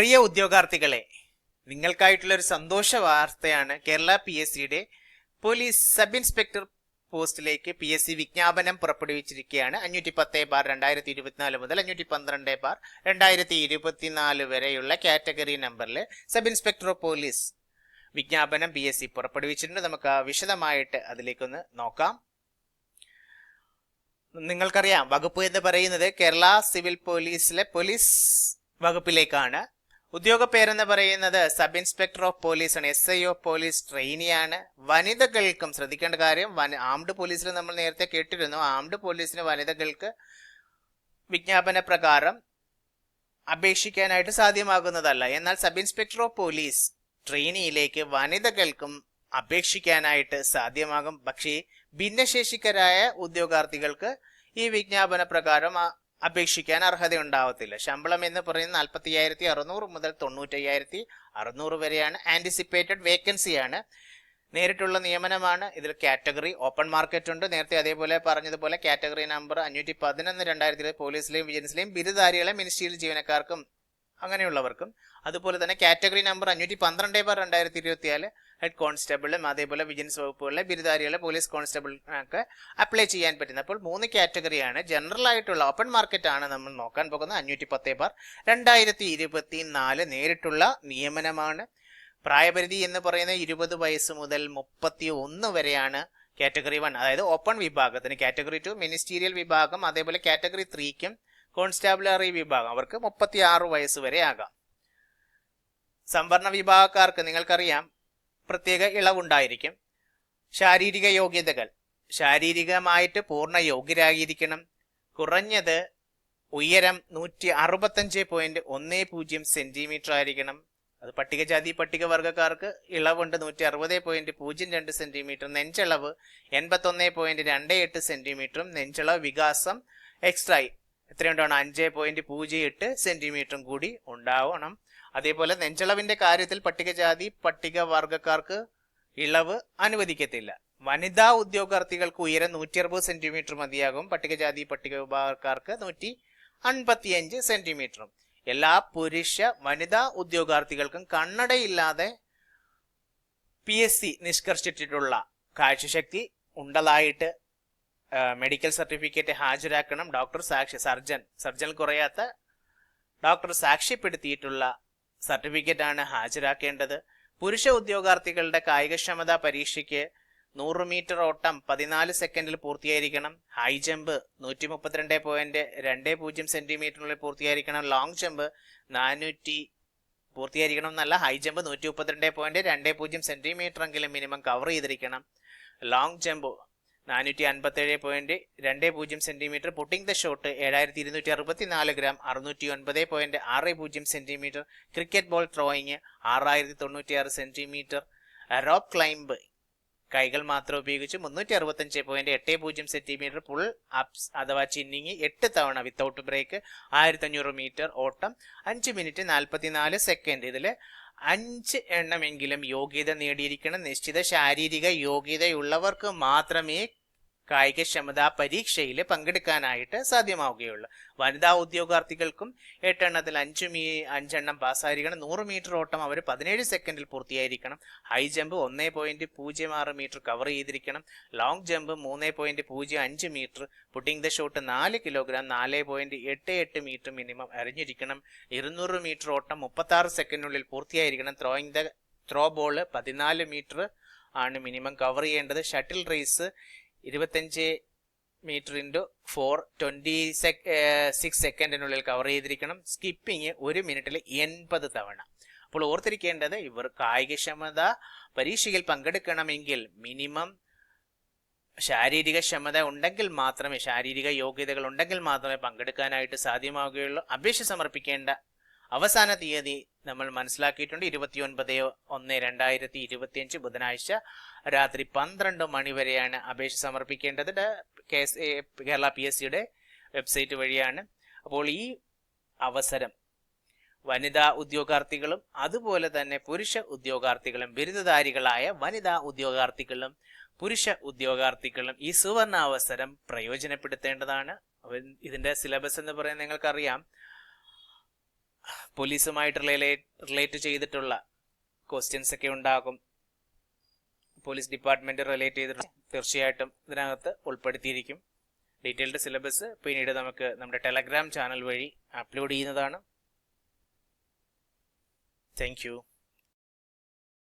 പ്രിയ ഉദ്യോഗാർത്ഥികളെ നിങ്ങൾക്കായിട്ടുള്ള ഒരു സന്തോഷ വാർത്തയാണ് കേരള പി എസ് സിയുടെ പോലീസ് സബ് ഇൻസ്പെക്ടർ പോസ്റ്റിലേക്ക് പി എസ് സി വിജ്ഞാപനം പുറപ്പെടുവിച്ചിരിക്കുകയാണ്. അഞ്ഞൂറ്റി പത്ത് ബാർ രണ്ടായിരത്തി ഇരുപത്തിനാല് മുതൽ അഞ്ഞൂറ്റി പന്ത്രണ്ട് ബാർ രണ്ടായിരത്തി ഇരുപത്തിനാല് വരെയുള്ള കാറ്റഗറി നമ്പറിൽ സബ് ഇൻസ്പെക്ടർ ഓഫ് പോലീസ് വിജ്ഞാപനം പി എസ് സി പുറപ്പെടുവിച്ചിട്ടുണ്ട്. നമുക്ക് വിശദമായിട്ട് അതിലേക്കൊന്ന് നോക്കാം. നിങ്ങൾക്കറിയാം വകുപ്പ് എന്ന് പറയുന്നത് കേരള സിവിൽ പോലീസിലെ പോലീസ് വകുപ്പിലേക്കാണ്. ഉദ്യോഗ പേരെന്ന് പറയുന്നത് സബ് ഇൻസ്പെക്ടർ ഓഫ് പോലീസ് ആണ് എസ് ഐ ഓഫ് പോലീസ് ട്രെയിനിയാണ്. വനിതകൾക്കും ശ്രദ്ധിക്കേണ്ട കാര്യം ആംഡ് പോലീസിൽ നമ്മൾ നേരത്തെ കേട്ടിരുന്നു. ആംഡ് പോലീസിന് വനിതകൾക്ക് വിജ്ഞാപന പ്രകാരം അപേക്ഷിക്കാനായിട്ട് സാധ്യമാകുന്നതല്ല. എന്നാൽ സബ് ഇൻസ്പെക്ടർ ഓഫ് പോലീസ് ട്രെയിനിയിലേക്ക് വനിതകൾക്കും അപേക്ഷിക്കാനായിട്ട് സാധ്യമാകും. പക്ഷേ ഭിന്നശേഷിക്കരായ ഉദ്യോഗാർത്ഥികൾക്ക് ഈ വിജ്ഞാപന പ്രകാരം അപേക്ഷിക്കാൻ അർഹത ഉണ്ടാവത്തില്ല ശമ്പളം എന്ന് പറയുന്നത് നാൽപ്പത്തി അയ്യായിരത്തി അറുന്നൂറ് മുതൽ തൊണ്ണൂറ്റയ്യായിരത്തി അറുന്നൂറ് വരെയാണ്. ആന്റിസിപ്പേറ്റഡ് വേക്കൻസിയാണ് നേരിട്ടുള്ള നിയമനമാണ്. ഇതിൽ കാറ്റഗറി ഓപ്പൺ മാർക്കറ്റ് ഉണ്ട്. നേരത്തെ അതേപോലെ പറഞ്ഞതുപോലെ കാറ്റഗറി നമ്പർ അഞ്ഞൂറ്റി പതിനൊന്ന് രണ്ടായിരത്തി ഇരുപത് പോലീസിലെയും വിജിലൻസിലെയും ബിരുദധാരികളെ മിനിസ്ട്രിയിൽ ജീവനക്കാർക്കും അങ്ങനെയുള്ളവർക്കും. അതുപോലെ തന്നെ കാറ്റഗറി നമ്പർ അഞ്ഞൂറ്റി പന്ത്രണ്ട് ബാർ രണ്ടായിരത്തി ഇരുപത്തിയാൽ ഹെഡ് കോൺസ്റ്റബിളും അതേപോലെ വിജിലൻസ് വകുപ്പുകളിലെ ബിരുദാരികളെ പോലീസ് കോൺസ്റ്റബിൾക്ക് അപ്ലൈ ചെയ്യാൻ പറ്റുന്നത് അപ്പോൾ മൂന്ന് കാറ്റഗറിയാണ് ജനറൽ ആയിട്ടുള്ള ഓപ്പൺ മാർക്കറ്റ് ആണ് നമ്മൾ നോക്കാൻ പോകുന്നത്. അഞ്ഞൂറ്റി പത്ത് ബാർ. രണ്ടായിരത്തി ഇരുപത്തി നാല് നേരിട്ടുള്ള നിയമനമാണ്. പ്രായപരിധി എന്ന് പറയുന്നത് ഇരുപത് വയസ്സ് മുതൽ മുപ്പത്തി ഒന്ന് വരെയാണ് കാറ്റഗറി വൺ. അതായത് ഓപ്പൺ വിഭാഗത്തിന് കാറ്റഗറി ടു മിനിസ്റ്റീരിയൽ വിഭാഗം അതേപോലെ കാറ്റഗറി ത്രീക്കും കോൺസ്റ്റാബുലറി വിഭാഗം. അവർക്ക് മുപ്പത്തി ആറ് വയസ്സ് വരെ ആകാം. സംവരണ വിഭാഗക്കാർക്ക് നിങ്ങൾക്കറിയാം പ്രത്യേക ഇളവുണ്ടായിരിക്കും. ശാരീരിക യോഗ്യതകൾ. ശാരീരികമായിട്ട് പൂർണ യോഗ്യരായിരിക്കണം. കുറഞ്ഞത് ഉയരം നൂറ്റി അറുപത്തഞ്ച് പോയിന്റ് ഒന്ന് പൂജ്യം സെന്റിമീറ്റർ ആയിരിക്കണം. അത് പട്ടികജാതി പട്ടികവർഗക്കാർക്ക് ഇളവുണ്ട് നൂറ്റി അറുപത് പോയിന്റ് പൂജ്യം രണ്ട് സെന്റിമീറ്റർ നെഞ്ചളവ് എൺപത്തൊന്ന് പോയിന്റ് രണ്ട് എട്ട് സെന്റിമീറ്ററും നെഞ്ചളവ് വികാസം എക്സ്ട്രായി എത്രയുണ്ടാവണം? അഞ്ച് പോയിന്റ് പൂജ്യം എട്ട് സെന്റിമീറ്ററും കൂടി ഉണ്ടാവണം. അതേപോലെ നെഞ്ചളവിന്റെ കാര്യത്തിൽ പട്ടികജാതി പട്ടികവർഗക്കാർക്ക് ഇളവ് അനുവദിക്കത്തില്ല. വനിതാ ഉദ്യോഗാർത്ഥികൾക്ക് ഉയരം നൂറ്റി അറുപത് സെന്റിമീറ്റർ മതിയാകും. പട്ടികജാതി പട്ടിക വിഭാഗക്കാർക്ക് നൂറ്റി അൻപത്തിയഞ്ച് സെന്റിമീറ്ററും. എല്ലാ പുരുഷ വനിതാ ഉദ്യോഗാർത്ഥികൾക്കും കണ്ണടയില്ലാതെ പി എസ് സി നിഷ്കർഷിച്ചിട്ടുള്ള കാഴ്ചശക്തി ഉണ്ടതായിട്ട് മെഡിക്കൽ സർട്ടിഫിക്കറ്റ് ഹാജരാക്കണം. ഡോക്ടർ സാക്ഷി സർജൻ സർജൻ കുറയാത്ത ഡോക്ടർ സാക്ഷ്യപ്പെടുത്തിയിട്ടുള്ള സർട്ടിഫിക്കറ്റ് ആണ് ഹാജരാക്കേണ്ടത്. പുരുഷ ഉദ്യോഗാർത്ഥികളുടെ കായികക്ഷമതാ പരീക്ഷയ്ക്ക് നൂറ് മീറ്റർ ഓട്ടം പതിനാല് സെക്കൻഡിൽ പൂർത്തിയായിരിക്കണം. ഹൈ ജമ്പ് നൂറ്റി മുപ്പത്തിരണ്ട് പോയിന്റ് രണ്ട് പൂജ്യം സെന്റിമീറ്ററിനുള്ളിൽ പൂർത്തിയായിരിക്കണം. ലോങ് ജമ്പ് നാനൂറ്റി പൂർത്തിയായിരിക്കണം എന്നല്ല ഹൈ ജമ്പ് നൂറ്റി മുപ്പത്തിരണ്ട് പോയിന്റ് രണ്ട് പൂജ്യം സെന്റിമീറ്റർ എങ്കിലും മിനിമം കവർ ചെയ്തിരിക്കണം. ലോങ് ജമ്പ് നാനൂറ്റി അൻപത്തേഴ് പോയിന്റ് രണ്ട് പൂജ്യം സെന്റിമീറ്റർ പുട്ടിംഗ് ദ ഷോട്ട് ഏഴായിരത്തി ഇരുന്നൂറ്റി അറുപത്തി നാല് ഗ്രാം അറുന്നൂറ്റി ഒൻപത് പോയിന്റ് ആറ് പൂജ്യം സെന്റിമീറ്റർ ക്രിക്കറ്റ് ബോൾ ത്രോയിങ് ആറായിരത്തി തൊണ്ണൂറ്റി ആറ് സെന്റിമീറ്റർ റോപ്പ് ക്ലൈംബ് കൈകൾ മാത്രം ഉപയോഗിച്ച് മുന്നൂറ്റി അറുപത്തഞ്ച് പോയിന്റ് എട്ട് പൂജ്യം സെന്റിമീറ്റർ പുൾ അപ്സ് അഥവാ ചിന്നിങ് എട്ട് തവണ വിത്തൗട്ട് ബ്രേക്ക് ആയിരത്തി അഞ്ഞൂറ് മീറ്റർ ഓട്ടം. അഞ്ച് മിനിറ്റ് നാൽപ്പത്തിനാല് സെക്കൻഡ് ഇതിൽ അഞ്ച് എണ്ണമെങ്കിലും യോഗ്യത നേടിയിരിക്കണം. നിശ്ചിത ശാരീരിക യോഗ്യതയുള്ളവർക്ക് മാത്രമേ കായികക്ഷമതാ പരീക്ഷയിൽ പങ്കെടുക്കാനായിട്ട് സാധ്യമാവുകയുള്ളൂ. വനിതാ ഉദ്യോഗാർത്ഥികൾക്കും എട്ടെണ്ണത്തിൽ അഞ്ച് മീ അഞ്ചെണ്ണം പാസ്സായിരിക്കണം. നൂറ് മീറ്റർ ഓട്ടം അവർ പതിനേഴ് സെക്കൻഡിൽ പൂർത്തിയായിരിക്കണം. ഹൈ ജമ്പ് ഒന്നേ പോയിന്റ് പൂജ്യം ആറ് മീറ്റർ കവർ ചെയ്തിരിക്കണം. ലോങ് ജമ്പ് മൂന്നേ പോയിന്റ് പൂജ്യം അഞ്ച് മീറ്റർ. പുട്ടിംഗ് ദ ഷോട്ട് നാല് കിലോഗ്രാം നാല് പോയിന്റ് എട്ട് എട്ട് മീറ്റർ മിനിമം അറിഞ്ഞിരിക്കണം ഇരുന്നൂറ് മീറ്റർ ഓട്ടം മുപ്പത്തി ആറ് സെക്കൻഡിനുള്ളിൽ പൂർത്തിയായിരിക്കണം. ത്രോയിങ് ദ ത്രോ ബോൾ പതിനാല് മീറ്റർ ആണ് മിനിമം കവർ ചെയ്യേണ്ടത്. ഷട്ടിൽ റേസ് ഇരുപത്തഞ്ച് metre into four twenty sec six സെക്കൻഡിനുള്ളിൽ cover ചെയ്തിരിക്കണം. സ്കിപ്പിംഗ് ഒരു മിനിറ്റിൽ എൺപത് തവണ. അപ്പോൾ ഓർത്തിരിക്കേണ്ടത് ഇവർ കായികക്ഷമത പരീക്ഷയിൽ പങ്കെടുക്കണമെങ്കിൽ മിനിമം ശാരീരിക ക്ഷമത ഉണ്ടെങ്കിൽ മാത്രമേ ശാരീരിക യോഗ്യതകൾ ഉണ്ടെങ്കിൽ മാത്രമേ പങ്കെടുക്കാനായിട്ട് സാധ്യമാവുകയുള്ളൂ. അപേക്ഷ സമർപ്പിക്കേണ്ട അവസാന തീയതി നമ്മൾ മനസ്സിലാക്കിയിട്ടുണ്ട്. ഇരുപത്തിയൊൻപത് ഒന്ന് രണ്ടായിരത്തി ഇരുപത്തിയഞ്ച് ബുധനാഴ്ച രാത്രി പന്ത്രണ്ട് മണി വരെയാണ് അപേക്ഷ സമർപ്പിക്കേണ്ടത്. K S Kerala P S സിയുടെ വെബ്സൈറ്റ് വഴിയാണ്. അപ്പോൾ ഈ അവസരം വനിതാ ഉദ്യോഗാർത്ഥികളും അതുപോലെ തന്നെ പുരുഷ ഉദ്യോഗാർത്ഥികളും ബിരുദധാരികളായ വനിതാ ഉദ്യോഗാർത്ഥികളും പുരുഷ ഉദ്യോഗാർത്ഥികളും ഈ സുവർണ അവസരം പ്രയോജനപ്പെടുത്തേണ്ടതാണ് ഇതിന്റെ സിലബസ് എന്ന് പറയുന്നത് നിങ്ങൾക്കറിയാം. പോലീസുമായിട്ട് റിലേറ്റ് ചെയ്തിട്ടുള്ള ക്വസ്റ്റ്യൻസ് ഒക്കെ ഉണ്ടാകും. പോലീസ് ഡിപ്പാർട്ട്മെന്റ് റിലേറ്റ് ചെയ്തിട്ടുള്ള തീർച്ചയായിട്ടും ഇതിനകത്ത് ഉൾപ്പെടുത്തിയിരിക്കും. ഡീറ്റെയിൽഡ് സിലബസ് പിന്നീട് നമുക്ക് നമ്മുടെ ടെലഗ്രാം ചാനൽ വഴി അപ്ലോഡ് ചെയ്യുന്നതാണ്. താങ്ക്